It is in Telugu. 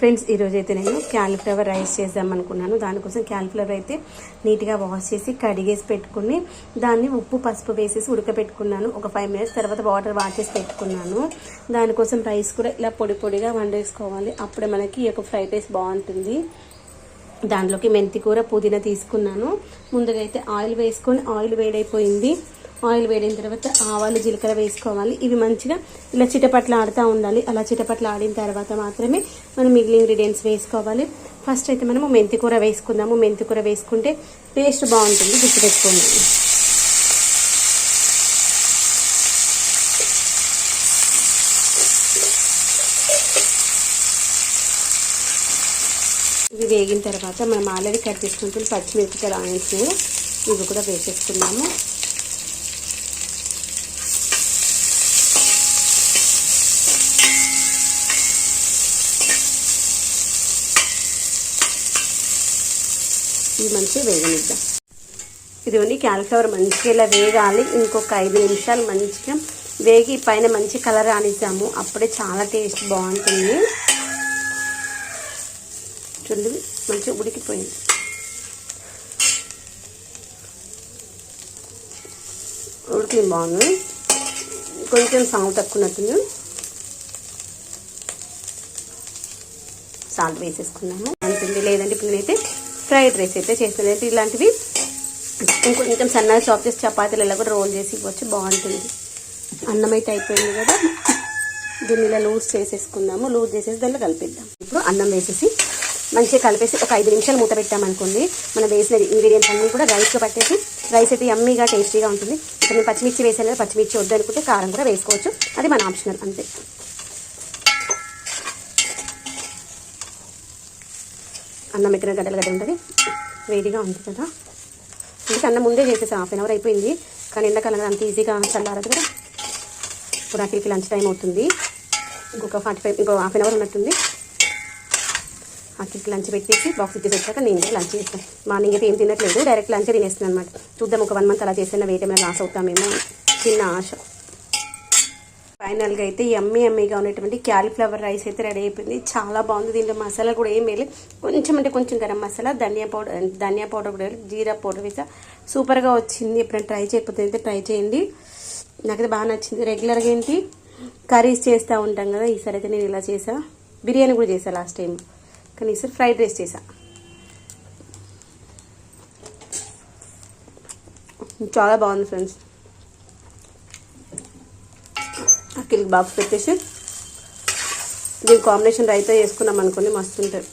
ఫ్రెండ్స్ ఈరోజు అయితే నేను క్యాలీఫ్లవర్ రైస్ చేద్దాం అనుకున్నాను. దానికోసం క్యాలీఫ్లవర్ అయితే నీట్గా వాష్ చేసి కడిగేసి పెట్టుకుని దాన్ని ఉప్పు పసుపు వేసేసి ఉడకబెట్టుకున్నాను. ఒక ఫైవ్ మినిట్స్ తర్వాత వాటర్ వాచేసి పెట్టుకున్నాను. దానికోసం రైస్ కూడా ఇలా పొడి పొడిగా వండేసుకోవాలి. అప్పుడే మనకి ఈ యొక్క ఫ్రైడ్ రైస్ బాగుంటుంది. దాంట్లోకి మెంతికూర పుదీనా తీసుకున్నాను. ముందుగా అయితే ఆయిల్ వేసుకొని ఆయిల్ వేడైపోయింది. ఆయిల్ వేడిన తర్వాత ఆవాలు జీలకర్ర వేసుకోవాలి. ఇవి మంచిగా ఇలా చిటపట్ల ఆడుతూ ఉండాలి. అలా చిటపట్ల ఆడిన తర్వాత మాత్రమే మనం మిగిలిన ఇంగ్రీడియంట్స్ వేసుకోవాలి. ఫస్ట్ అయితే మనము మెంతి కూర వేసుకుందాము. మెంతి కూర వేసుకుంటే టేస్ట్ బాగుంటుంది. గుర్తుపెట్టుకోండి. ఇవి వేగిన తర్వాత మనం ఆల్రెడీ కట్ చేసుకుంటున్న పచ్చిమిరపకాయలు ఆనియన్స్ ఇవి కూడా వేసేసుకున్నాము ఇవి మంచిగా వేగనిద్దాం. ఇదిగోండి క్యాలిఫ్లవర్ మంచిగా ఇలా వేగాలి. ఇంకొక ఐదు నిమిషాలు మంచిగా వేగి పైన మంచి కలర్ రానిద్దాము. అప్పుడే చాలా టేస్ట్ బాగుంటుంది. చూడండి మంచిగా ఉడికిపోయింది. ఉడికింది బాగుంది. కొంచెం సాల్ట్ తక్కువనట్టుంది. సాల్ట్ వేసేసుకున్నాము. అంటుంది. లేదంటే ఇప్పుడు నేనైతే ఫ్రైడ్ రైస్ అయితే చేస్తాను అయితే ఇలాంటివి ఇంకొంచెం సన్నగా చాప్ చేసి చపాతీలు ఇలా కూడా రోల్ చేసి ఇవ్వచ్చు. బాగుంటుంది. అన్నం అయితే అయిపోయింది కదా. దీన్ని ఇలా లూజ్ చేసేసుకుందాము. లూజ్ చేసేసి దాంట్లో కలిపిద్దాం. ఇప్పుడు అన్నం వేసేసి మంచిగా కలిపేసి ఒక ఐదు నిమిషాలు మూత పెట్టామనుకోండి మనం వేసిన ఇంగ్రీడియంట్స్ అన్నీ కూడా రైస్లో పట్టేసి రైస్ అయితే యమ్మీగా టేస్టీగా ఉంటుంది. ఇక్కడ నేను పచ్చిమిర్చి వేసాను పచ్చిమిర్చి వద్దు అనుకుంటే కారం కూడా వేసుకోవచ్చు. అది మన ఆప్షనల్ అంతే. అన్నం ఎక్కడ గడ్డలు గడ్డ ఉంటుంది. వేడిగా ఉంది కదా. అందుకే అన్నం ముందే చేసేసి. హాఫ్ అన్ అవర్ అయిపోయింది. కానీ ఎండాకాలం అంత ఈజీగా చల్లారదు కదా. ఇప్పుడు అక్కడికి లంచ్ టైం అవుతుంది. ఇంకొక ఫార్టీ ఫైవ్ ఇంకో హాఫ్ అన్ అవర్ ఉన్నట్టుంది. అక్కడికి లంచ్ పెట్టేసి బాక్స్ ఇచ్చేసి వచ్చాక నేను కూడా లంచ్ చేస్తాను మార్నింగ్ అయితే ఏం తినట్లేదు. డైరెక్ట్ లంచ్ తినేస్తాను అనమాట చూద్దాం ఒక వన్ మంత్ అలా చేసిన వెయిట్ ఏమైనా లాస్ అవుతామేమో చిన్న ఆశ. ఫైనల్గా అయితే ఎమ్మీ ఎమ్మీగా ఉన్నటువంటి క్యాలీఫ్లవర్ రైస్ అయితే రెడీ అయిపోయింది. చాలా బాగుంది. దీంట్లో మసాలా కూడా ఏం వేయలేదు. కొంచెం అంటే కొంచెం గరం మసాలా ధనియా పౌడర్ ధనియా పౌడర్ కూడా జీరా పౌడర్ వేసా. సూపర్గా వచ్చింది. ఎప్పుడైనా ట్రై చేయకపోతే అయితే ట్రై చేయండి. నాకైతే బాగా నచ్చింది. రెగ్యులర్గా ఏంటి? కర్రీస్ చేస్తూ ఉంటాం కదా. ఈసారి అయితే నేను ఇలా చేసా. బిర్యానీ కూడా చేసా లాస్ట్ టైం కానీ ఈసారి ఫ్రైడ్ రైస్ చేసా. చాలా బాగుంది ఫ్రెండ్స్. అక్కడికి బాక్స్ పెట్టేసి దీని కాంబినేషన్ రైతా వేసుకున్నాం అనుకోండి మస్తు ఉంటాయి